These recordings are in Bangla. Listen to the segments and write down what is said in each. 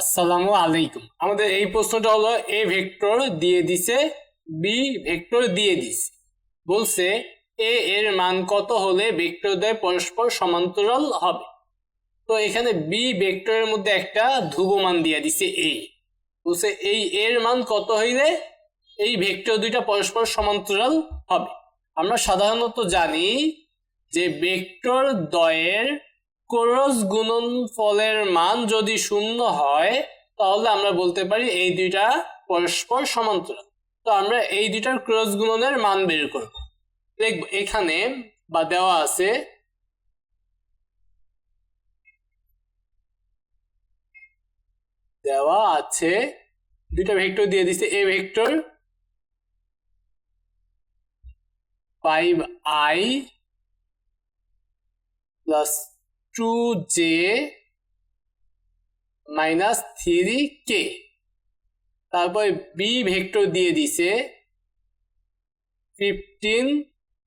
আসসালামু আলাইকুম। আমাদের এই প্রশ্নটা হলো, এ ভেক্টর দিয়ে দিছে, বি ভেক্টর দিয়ে দিছে। বলছে, এ এর মান কত হলে ভেক্টরদ্বয় পরস্পর সমান্তরাল হবে? তো এখানে বি ভেক্টরের মধ্যে একটা ধ্রুব মান দিয়ে দিছে এ। বলছে, এই এর মান কত হইলে এই ভেক্টর দুইটা পরস্পর সমান্তরাল হবে? আমরা সাধারণত জানি যে ভেক্টর দ্বয়ের ক্রস গুণন ফলের মান যদি শূন্য হয়, তাহলে আমরা বলতে পারি এই দুইটা পরস্পর সমান্তরাল। তো আমরা এই দুইটার ক্রস গুণনের মান বের করব। দেখব, এখানে বা দেওয়া আছে দেওয়া আছে দুইটা ভেক্টর দিয়ে দিছে, A vector five I plus two J minus three K তারপরে বি ভেক্টর দিয়ে দিছে। Fifteen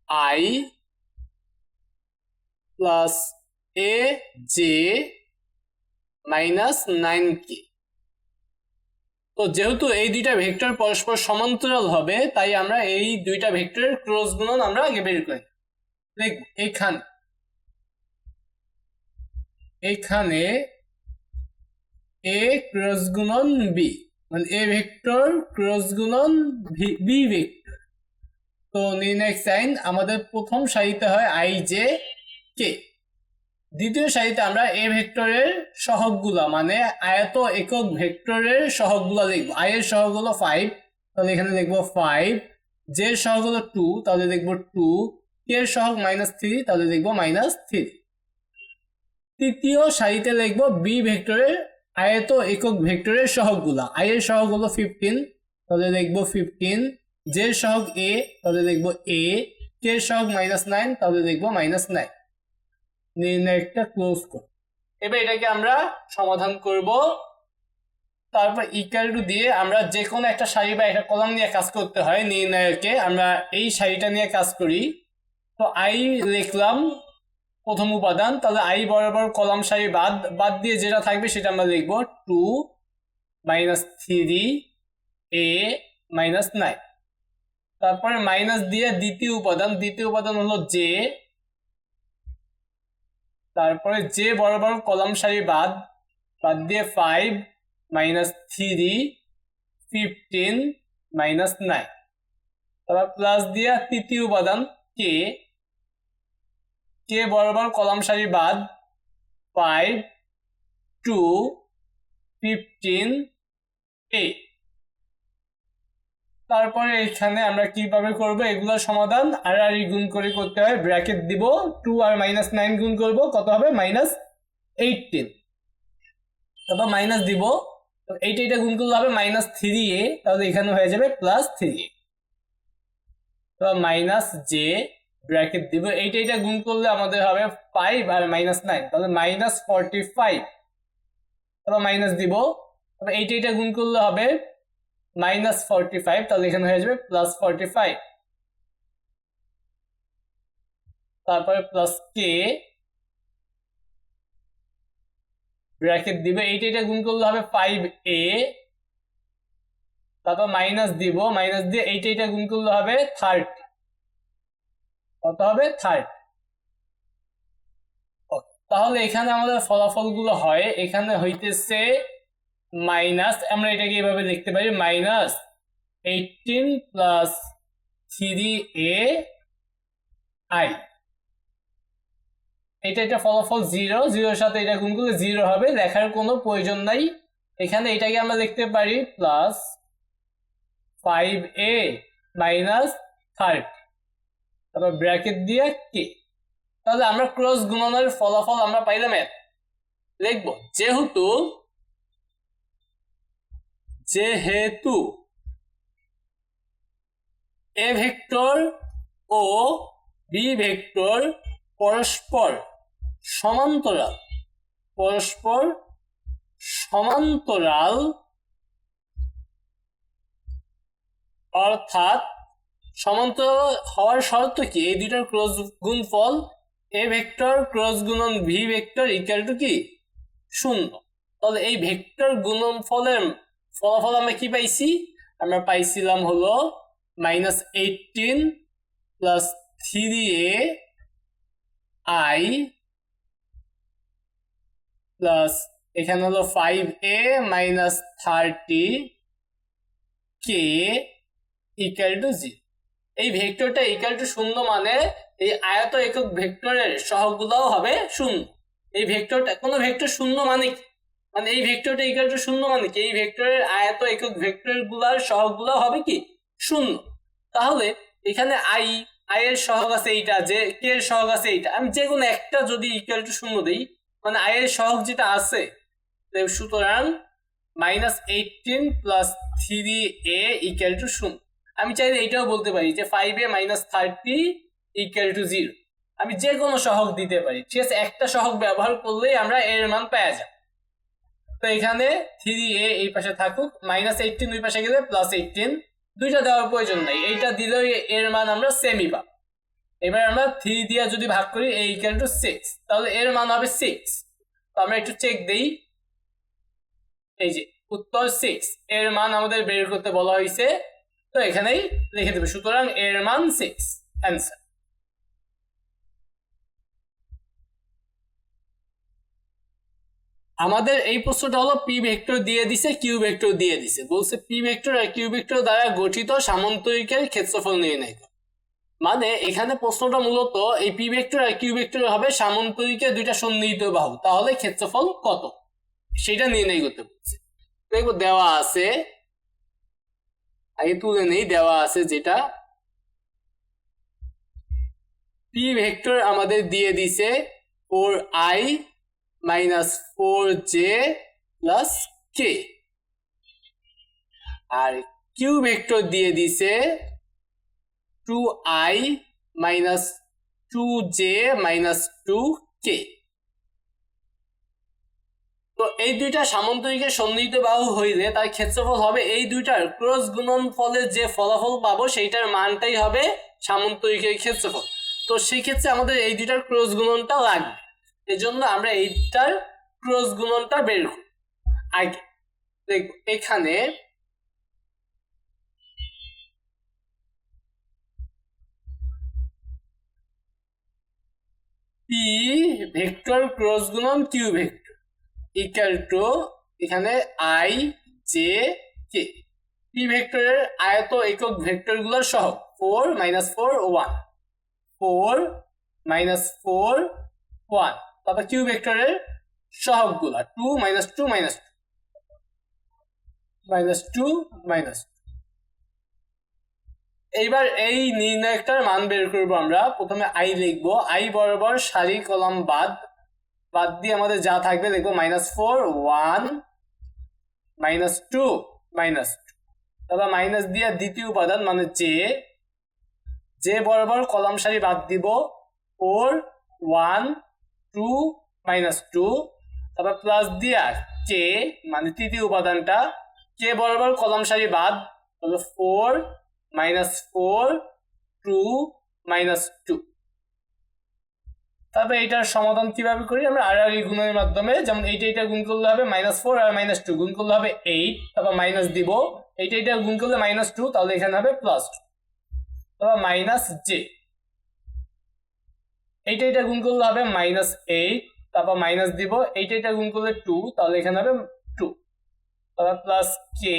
I plus A J minus nine K তো যেহেতু এই দুইটা ভেক্টর পরস্পর সমান্তরাল হবে, তাই আমরা এই দুইটা ভেক্টরের ক্রস গুণন আমরা আগে বের করি। এখানে এখানে এ ক্রস গুণন বি মানে এ ভেক্টর ক্রস গুণন বি ভেক্টর। তো নির্ণায়ক সাইন আমাদের প্রথম সারিতে হয় আই জে কে। দ্বিতীয় সারিতে আমরা এ ভেক্টরের সহগগুলা মানে আয়ত একক ভেক্টরের সহগগুলা লিখব। এর সহগ হলো ফাইভ তাহলে এখানে লিখব ফাইভ জে সহগ হলো টু তাহলে লিখব টু কে এর সহগ মাইনাস থ্রি তাহলে লিখব মাইনাস থ্রি তৃতীয় সারিতে লিখব বি ভেক্টরের আয়ত একক ভেক্টরের সহগগুলা। আই এর সহগ হলো ফিফটিন তাহলে লিখব ফিফটিন এর সহগ এ তাহলে লিখব এ কে সহগ মাইনাস নাইন তাহলে লিখব মাইনাস নাইন নির্ণায়কটা ক্লোজ কর। এবার এটাকে আমরা সমাধান করব। তারপর ইকাল টু দিয়ে আমরা যে কোনো একটা সারি বা একটা কলাম নিয়ে কাজ করতে হয় নির্ণায়কে। আমরা এই সারিটা নিয়ে কাজ করি। তো আই লিখলাম প্রথম উপাদান, তাহলে আই বরাবর কলাম সারি বাদ বাদ দিয়ে যেটা থাকবে সেটা আমরা লিখব two minus three A minus nine. তারপরে মাইনাস দিয়ে দ্বিতীয় উপাদান দ্বিতীয় উপাদান হলো জে তারপরে যে বরাবর কলাম সারি বাদ বাদ দিয়ে five minus three fifteen minus nine. তারপর প্লাস দিয়ে তৃতীয় উপাদান কে কে বরাবর কলাম সারি বাদ? ফাইভ টু ফিফটিন এইট তারপরে এখানে আমরা কীভাবে করব? এগুলোর সমাধান আর আর গুণ করে করতে হয় ব্র্যাকেট দিব টু আর মাইনাস নাইন গুণ করব, কত হবে? মাইনাস এইটিন তারপর মাইনাস দিব। এইটা এইটা গুণ করলে হবে মাইনাস থ্রি এ, তাহলে এখানে হয়ে যাবে plus three A minus J bracket দিব। এইটা এইটা গুণ করলে আমাদের হবে ফাইভ আর মাইনাস নাইন তাহলে মাইনাস ফর্টি ফাইভ তারপর মাইনাস দিব। তারপর এইটা এইটা গুণ করলে হবে মাইনাস ফর্টি ফাইভ তাহলে এখানে হয়ে যাবে প্লাস ফর্টি ফাইভ তারপরে প্লাস কে ব্র্যাকেট দিবে। এইটা এটা গুণ করলে হবে ফাইভ এ তারপর মাইনাস দিব। মাইনাস দিয়ে এইটা এটা গুণ করলে হবে থার্টি কত হবে? থার্টি তাহলে এখানে আমাদের ফলাফলগুলো হয়। এখানে হইতেছে মাইনাস আমরা এটাকে এভাবে লিখতে পারি minus eighteen plus three A I এটা এটা ফলাফল জিরো জিরোর সাথে এটা গুণ করলে জিরো হবে, লেখার কোনো প্রয়োজন নাই। এখানে এটাকে আমরা লিখতে পারি plus five A minus thirty তারপর ব্র্যাকেট দিয়ে কে তাহলে আমরা ক্রস গুণনের ফলাফল আমরা পাইলাম এক। লিখব, যেহেতু যেহেতু এ ভেক্টর ও বি ভেক্টর পরস্পর সমান্তরাল পরস্পর সমান্তরাল অর্থাৎ সমান্তরাল হওয়ার শর্ত কি? এই দুইটার ক্রস গুণফল এ ভেক্টর ক্রস গুণন ভি ভেক্টর ইকুয়াল টু কি? শূন্য। তাহলে এই ভেক্টর গুণনফলের ফলাফল আমরা কি পাইছি? আমরা পাইছিলাম হলো minus eighteen plus three A I plus এখানে হলো five A minus thirty K equal to G এই ভেক্টরটা ইকুয়াল টু শূন্য মানে এই আয়ত একক ভেক্টরের সহগগুলোও হবে শূন্য। এই ভেক্টরটা, কোনো ভেক্টর শূন্য মানে কি? মানে এই ভেক্টরটা ইকুয়াল টু শূন্য মানে কি? এই ভেক্টরের আয়ত একক ভেক্টরগুলার সহগগুলো হবে কি? শূন্য। তাহলে এখানে আই আই এর সহগ আছে এইটা, যে কে এর সহগ আছে এইটা। আমি যে কোনো একটা যদি ইকুয়াল টু শূন্য দিই মানে আই এর সহগ যেটা আছে সুতরাং minus eighteen plus three A equal to শূন্য। আমি চাইলে এইটাও বলতে পারি যে five A minus thirty equal to zero আমি যে কোনো সহগ দিতে পারি। ঠিক আছে একটা সহগ ব্যবহার করলেই আমরা এর মান পাওয়া যায় তো এখানে থ্রি এ এই পাশে থাকুক মাইনাস এইটিন দুই পাশে গেলে প্লাস এইটিন দুইটা দেওয়ার প্রয়োজন নাই। এইটা দিলেও এর মান আমরা সেমই পাব। এবার আমরা থ্রি দিয়ে যদি ভাগ করি এ ইকুয়াল টু সিক্স তাহলে এর মান হবে সিক্স তো আমরা একটু চেক দেই। এই যে, উত্তর সিক্স এর মান আমাদের বের করতে বলা হয়েছে তো এখানেই লিখে দেবে। সুতরাং এর মান সিক্স অ্যান্সার আমাদের এই প্রশ্নটা হলো পি ভেক্টর দিয়ে দিছে কিউ ভেক্টর দিয়ে দিছে। বলছে পি ভেক্টর আর কিউ ভেক্টর দ্বারা গঠিত সামান্তরিকের ক্ষেত্রফল নির্ণয় করো। মানে এখানে প্রশ্নটা মূলত এই পি ভেক্টর আর কিউ ভেক্টর হবে সামান্তরিকের দুইটা সন্নিহিত বাহু। তাহলে ক্ষেত্রফল কত? সেটা নির্ণয় করতে বলছে। দেখব দেওয়া আছে আগে তুলে নেই, দেওয়া আছে যেটা। পি ভেক্টর আমাদের দিয়ে দিছে four I minus four J plus K R Q vector দিয়ে দিছে two I minus two J minus two K তো এই দুইটা সামান্তরিকের সন্নিহিত বাহু হইলে তার ক্ষেত্রফল হবে এই দুইটার ক্রস গুণন ফলে যে ফলাফল পাবো সেইটার মানটাই হবে সামান্তরিকের ক্ষেত্রফল। তো সেই ক্ষেত্রে আমাদের এই দুইটার ক্রস গুণনটা লাগবে। এজন্য আমরা এইটার ক্রস গুণনটা বের করি। আগে দেখব এখানে পি ভেক্টর ক্রস গুণন কিউ ভেক্টর। ইকুয়াল টু এখানে আই জে কে পি ভেক্টরের আয়ত একক ভেক্টরগুলোর সহ four minus four one four minus four one তারপর কিউ ভেক্টরের সহগগুলা two minus two minus two minus two minus এইবার এই নির্ণয়কটার মান বের করব আমরা। প্রথমে আই লিখব। আই বরাবর সারি কলাম বাদ বাদ দিয়ে আমাদের যা থাকবে দেখব minus four one minus two minus তারপর মাইনাস দিয়ে দ্বিতীয় উপাদান মানে জে জে বরাবর কলাম সারি বাদ দিব four one two minus two তারপর প্লাস দিয়া কে মানে তৃতীয় উপাদানটা কে বরাবর কলাম সারি বাদ four minus four two minus two তারপরে এটার সমাধান কীভাবে করি? আমরা আর আর গুণের মাধ্যমে যেমন এইটা এটা গুণ করলে হবে মাইনাস ফোর আর মাইনাস টু গুণ করলে হবে এইট তারপর মাইনাস দিব। এইটা এটা গুণ করলে মাইনাস টু তাহলে এখানে হবে প্লাস টু তারপর মাইনাস জে এইটা এটা গুণ করলে হবে মাইনাস এইট তারপর মাইনাস দিব। এইটা এটা গুণ করলে টু তাহলে এখানে হবে টু তারপর প্লাস কে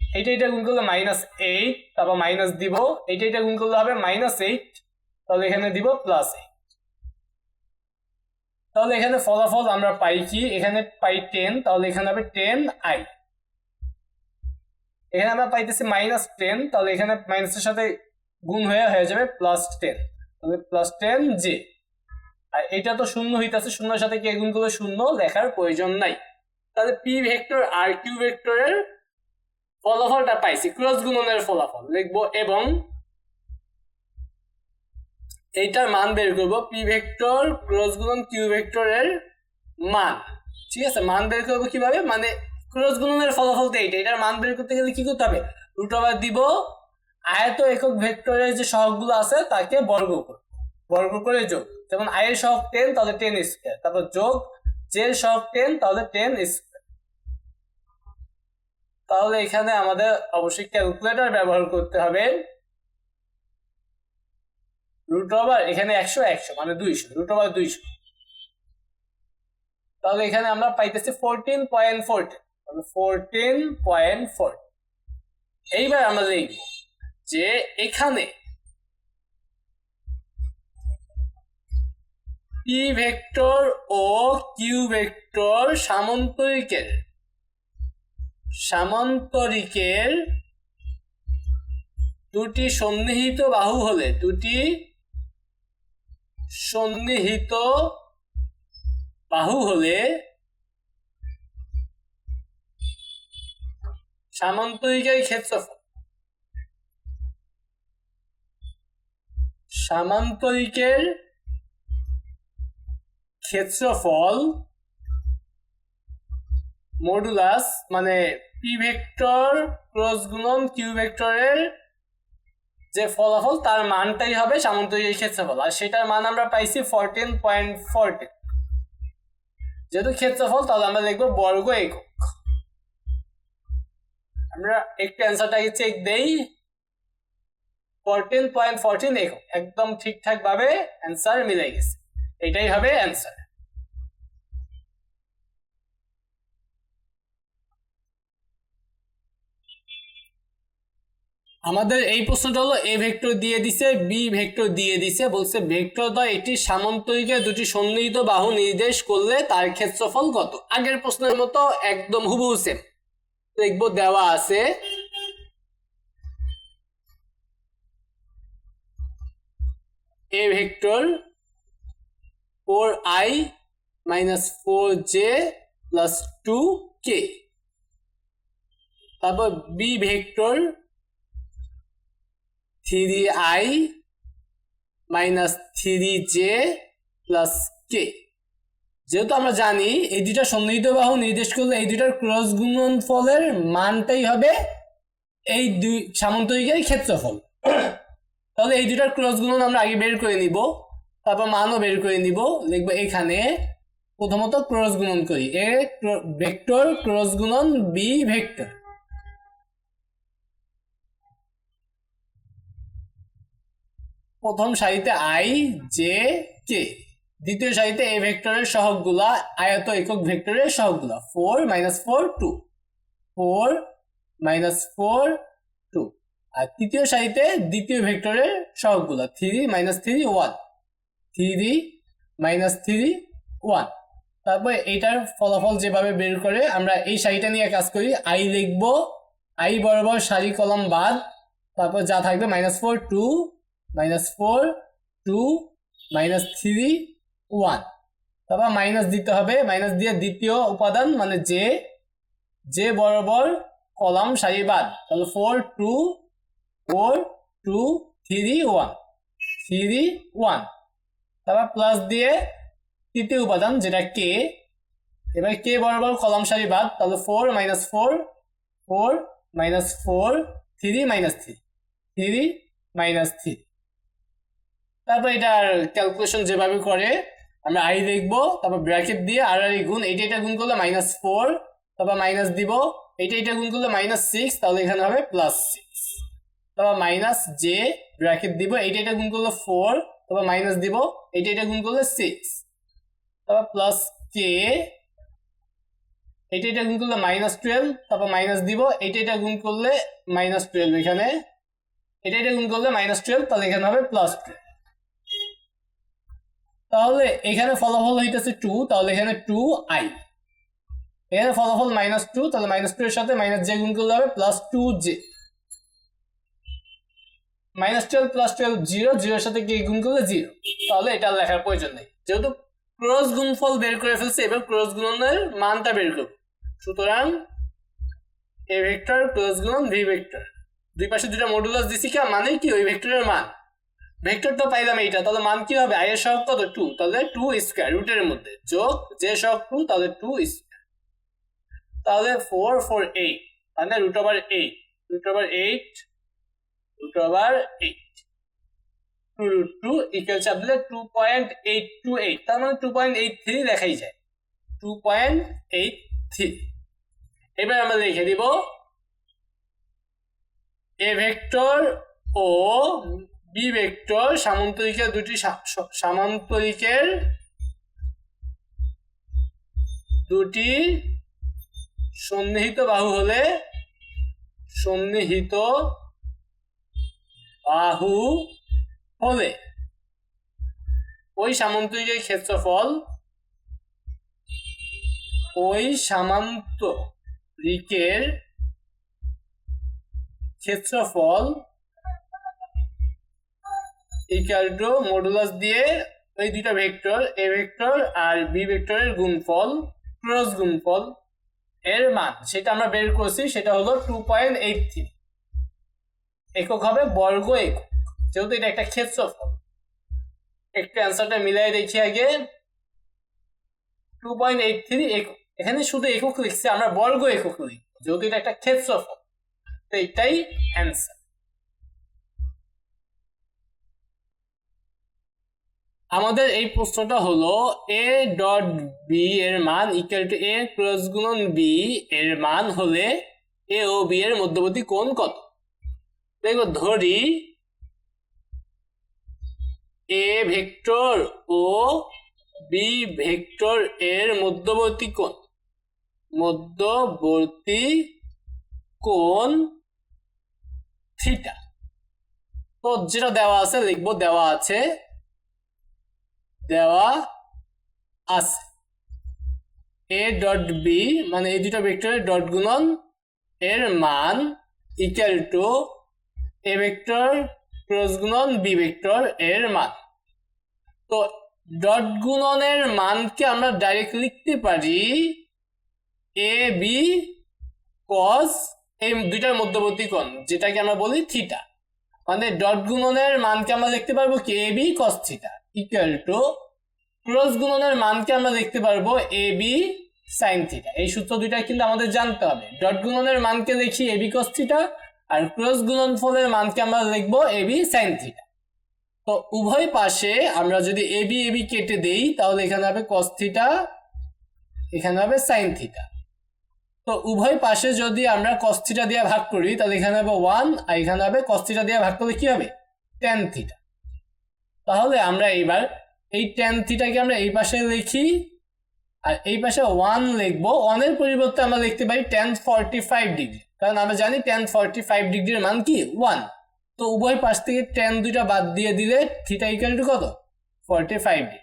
এইটা এটা গুণ করলে মাইনাস এইট তারপর মাইনাস দিব। এইটা এটা গুণ করলে হবে মাইনাস এইট তাহলে এখানে দিব প্লাস এইট তাহলে এখানে ফলাফল আমরা পাই কি? এখানে পাই টেন তাহলে এখানে হবে টেন আই এখানে আমরা পাইতেছি মাইনাস টেন তাহলে এখানে মাইনাসের সাথে গুণ হয়ে হয়ে যাবে প্লাস টেন তাহলে প্লাস টেন জে আর এটা তো শূন্য হইতাছে, শূন্যের সাথে কে গুণ করলে শূন্য? লেখার প্রয়োজন নাই। তাহলে পি ভেক্টর আর কিউ ভেক্টরের ফলাফলটা পাইছি ক্রস গুণনের ফলাফল। লিখব এবং এইটার মান বের করব পি ভেক্টর ক্রস গুণন কিউ ভেক্টরের মান। ঠিক আছে? মান বের করব কীভাবে? মানে ক্রস গুণনের ফলাফল তো এইটা। এটার মান বের করতে গেলে কি করতে হবে? রুট ওভার দিব। আয়ত একক ভেক্টরের যে সহগগুলো আছে, তাকে বর্গ করব। বর্গ করে যোগ। যেমন আই এর সহগ টেন তাহলে টেন স্কোয়ার তারপর যোগ। জে এর সহগ টেন তাহলে টেন স্কোয়ার তাহলে এখানে আমাদের অবশ্যই ক্যালকুলেটর ব্যবহার করতে হবে। রুট ওভার এখানে একশো একশো মানে দুইশো রুট ওভার দুইশো। তাহলে এখানে আমরা পাইতেছি fourteen point fourteen fourteen point four এইবার আমরা লিখব যে এখানে পি ভেক্টর ও কিউ ভেক্টর সামন্তরিকের, সামান্তরিকের দুটি সন্নিহিত বাহু হলে, দুটি সন্নিহিত বাহু হলে সামান্তরিকের ক্ষেত্রফল। সামান্তরিকের ক্ষেত্রফল মডুলাস মানে পি ভেক্টর ক্রস গুণন কিউ ভেক্টরের যে ফলাফল, তার মানটাই হবে সামান্তরিকের ক্ষেত্রফল। আর সেটার মান আমরা পাইছি ফোরটিন পয়েন্ট ফোরটিন যেহেতু ক্ষেত্রফল, তাহলে আমরা লিখব বর্গ একক। আমরা একটু অ্যান্সারটাকে চেক দেই। ফোরটিন পয়েন্ট ফোরটিন একক। একদম ঠিকঠাক ভাবে অ্যান্সার মিলে গেছে। এটাই হবে অ্যান্সার আমাদের এই প্রশ্নটা হলো এ ভেক্টর দিয়ে দিছে, বি ভেক্টর দিয়ে দিছে, বলছে ভেক্টর দ্বয় একটি সামান্তরিকের দুটি সন্নিহিত বাহু নির্দেশ করলে তার ক্ষেত্রফল কত? আগের প্রশ্নের মতো একদম হুবহু সেম দেখব দেওয়া আছে। A vector four I minus four J plus two K. তারপর B vector three I minus three J plus K যেহেতু আমরা জানি এই দুটা সন্নিহিত বাহু নির্দেশ করলে এই দুটার ক্রস গুণন ফলের মানটাই হবে এই দুই সামান্তরিকের ক্ষেত্রফল। তাহলে এই দুটার ক্রস গুণন আমরা আগে বের করে নিব, তারপর মানও বের করে নিব, লিখব এখানে প্রথমত ক্রস গুণন করি। এ ভেক্টর ক্রস গুণন বি ভেক্টর প্রথম সারিতে আই, জে, কে। দ্বিতীয় সারিতে এ ভেক্টরের সহগগুলা, আয়ত একক ভেক্টরের সহগগুলা। Four minus four, two. Four minus four, two. আর তৃতীয় সারিতে দ্বিতীয় ভেক্টরের সহগগুলা, three minus three, one. Three minus three, one. তারপর এইটার ফলাফল যেভাবে বের করে, আমরা এই সারিটা নিয়ে কাজ করি। আই লিখব, আই বরাবর সারি কলম বাদ, তারপর যা থাকবে minus four, two minus four, two, minus three, one. তারপর মাইনাস দিতে হবে, মাইনাস দিয়ে দ্বিতীয় উপাদান মানে যে যে বরাবর কলাম সারি বাদ তাহলে four, two four, two, three, one three, one. তারপর প্লাস দিয়ে তৃতীয় উপাদান যেটা কে, এবার কে বরাবর কলাম সারি বাদ তাহলে four minus four four minus four, three minus three three minus three. তারপর এটার ক্যালকুলেশন যেভাবে করে, আমরা আই দেখব, তারপর ব্র্যাকেট দিয়ে আর আর গুণ, এইটা এটা গুণ করলে মাইনাস ফোর তারপর মাইনাস দিব, এইটা এটা গুণ করলে মাইনাস সিক্স তাহলে এখানে হবে প্লাস সিক্স তারপর মাইনাস জে ব্র্যাকেট দিব, এইটা এটা গুণ করলে ফোর তারপর মাইনাস দিব, এইটা এটা গুণ করলে সিক্স তারপর প্লাস কে এইটা এটা গুণ করলে মাইনাস টুয়েলভ তারপর মাইনাস দিব, এইটা এটা গুণ করলে মাইনাস টুয়েলভ এখানে। এটা এটা গুণ করলে মাইনাস টুয়েলভ তাহলে এখানে হবে প্লাস টুয়েলভ তাহলে এখানে ফলাফল হইতেছে টু তাহলে এখানে টু আই এখানে ফলাফল মাইনাস টু তাহলে মাইনাস টু এর সাথে মাইনাস জে গুণ করলে হবে plus two J minus twelve plus twelve zero জিরোর সাথে কে গুণ করলে জিরো তাহলে এটা লেখার প্রয়োজন নেই। যেহেতু ক্রস গুণফল বের করে ফেলছে, এবার ক্রস গুণনের মানটা বের করব। সুতরাং এ ভেক্টর ক্রস গুণন ভি ভেক্টর দুই পাশে দুটা মডুলাস দিছি কি মানে কি? ওই ভেক্টরের মান। ভেক্টর তো পাইলাম এইটা, তাহলে মান কি হবে? আই এর সহগ কত? টু তাহলে টু স্কোয়ার রুটের মধ্যে। যোগ যে সহগ টু তাহলে টু স্কোয়ার তাহলে ফোর ফোর এইট মানে root over eight root over eight root over eight two root two equal to point eight two eight তার মানে টু পয়েন্ট এইট থ্রি দেখাই যায়। টু পয়েন্ট এইট থ্রি এবার আমরা লিখে দিব এ ভেক্টর ও বি ভেক্টর সামান্তরিকের দুটি সামান্তরিকের দুটি সন্নিহিত বাহু হলে সন্নিহিত বাহু হলে। ওই সামান্তরিকের ক্ষেত্রফল ওই সামান্তরিকের ক্ষেত্রফল ইকুয়াল টু মডুলাস দিয়ে ওই দুইটা ভেক্টর এ ভেক্টর আর বি ভেক্টরের গুণফল ক্রস গুণফল এর মান। সেটা আমরা বের করছি, সেটা হলো টু পয়েন্ট এইট থ্রি একক হবে বর্গ একক। যেহেতু এটা একটা ক্ষেত্রফল। একটু অ্যান্সারটা মিলাই দেখি আগে। টু পয়েন্ট এইট থ্রি একক। এখানে শুধু একক লিখছে, আমরা বর্গ একক লিখব যেহেতু এটা একটা ক্ষেত্রফল। তো এটাই অ্যান্সার আমাদের এই প্রশ্নটা হলো এ ডট বি এর মান ইকুয়াল টু এ ক্রস গুণন বি এর মান হলে এ ও বি এর মধ্যবর্তী কোণ কত? দেখো, ধরি এ ভেক্টর ও বি ভেক্টর এর মধ্যবর্তী কোণ। মধ্যবর্তী কোণ থিটা। তো যেটা দেওয়া আছে, লিখব দেওয়া আছে দেওয়া আছে। এ ডট বি মানে এই দুটো ভেক্টরের ডট গুণন এর মান equal to A vector cross গুণন বি ভেক্টর এর মান। তো ডট গুণনের মানকে আমরা ডাইরেক্ট লিখতে পারি এ বি কস এই দুইটার মধ্যবর্তী কোণ, যেটাকে আমরা বলি থিটা মানে ডট গুণনের মানকে আমরা লিখতে পারব কে B cos theta equal to cross গুণনের মানকে আমরা লিখতে পারব এ বি সাইন থিটা এই সূত্র দুইটা কিন্তু আমাদের জানতে হবে। ডট গুণনের মানকে লিখি এ বি কস থিটা আর ক্রস গুণনফলের মানকে আমরা লিখব এ বি সাইন থিটা তো উভয় পাশে আমরা যদি এ বি এ বি কেটে দেই, তাহলে এখানে হবে কস থিটা এখানে হবে সাইন থিটা তো উভয় পাশে যদি আমরা কস দিয়ে ভাগ করি, তাহলে এখানে হবে ওয়ান আর এখানে হবে কস দিয়ে ভাগ করলে কি হবে? টেন থিটা তাহলে আমরা এইবার এই টেন থিটাকে আমরা এই পাশে লিখি আর এই পাশে ওয়ান লিখব। ওয়ানের পরিবর্তে আমরা লিখতে পারি টেন ফর্টি ফাইভ ডিগ্রি কারণ আমরা জানি টেন ফর্টি ফাইভ ডিগ্রির মান কি? ওয়ান তো উভয় পাশ থেকে টেন দুইটা বাদ দিয়ে দিলে থিটা ইকুয়াল টু কত? ফর্টি ফাইভ ডিগ্রি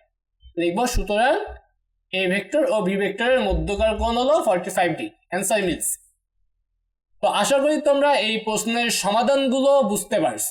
লিখব সুতরাং এ ভেক্টর ও বি ভেক্টরের মধ্যকার কোণ হলো ফর্টি ফাইভ ডিগ্রি অ্যান্সার মিলস তো আশা করি তোমরা এই প্রশ্নের সমাধানগুলো বুঝতে পারছ।